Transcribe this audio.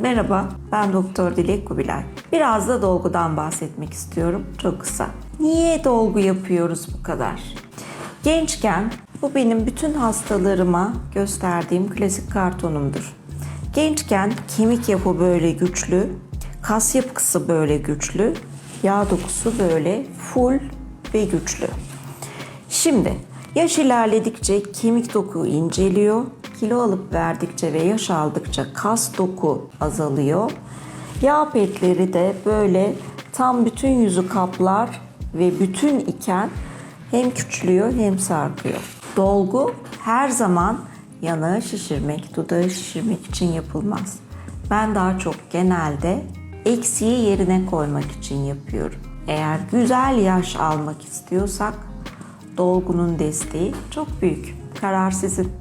Merhaba, ben Doktor Dilek Kubilay. Biraz da dolgudan bahsetmek istiyorum, çok kısa. Niye dolgu yapıyoruz bu kadar? Gençken bu benim bütün hastalarıma gösterdiğim klasik kartonumdur. Gençken kemik yapı böyle güçlü, kas yapısı böyle güçlü, yağ dokusu böyle full ve güçlü. Şimdi yaş ilerledikçe kemik doku inceliyor, kilo alıp verdikçe ve yaş aldıkça kas doku azalıyor. Yağ petleri de böyle tam bütün yüzü kaplar ve bütün iken hem küçülüyor hem sarkıyor. Dolgu her zaman yanağı şişirmek, dudağı şişirmek için yapılmaz. Ben daha çok genelde eksiği yerine koymak için yapıyorum. Eğer güzel yaş almak istiyorsak dolgunun desteği çok büyük. Karar sizin.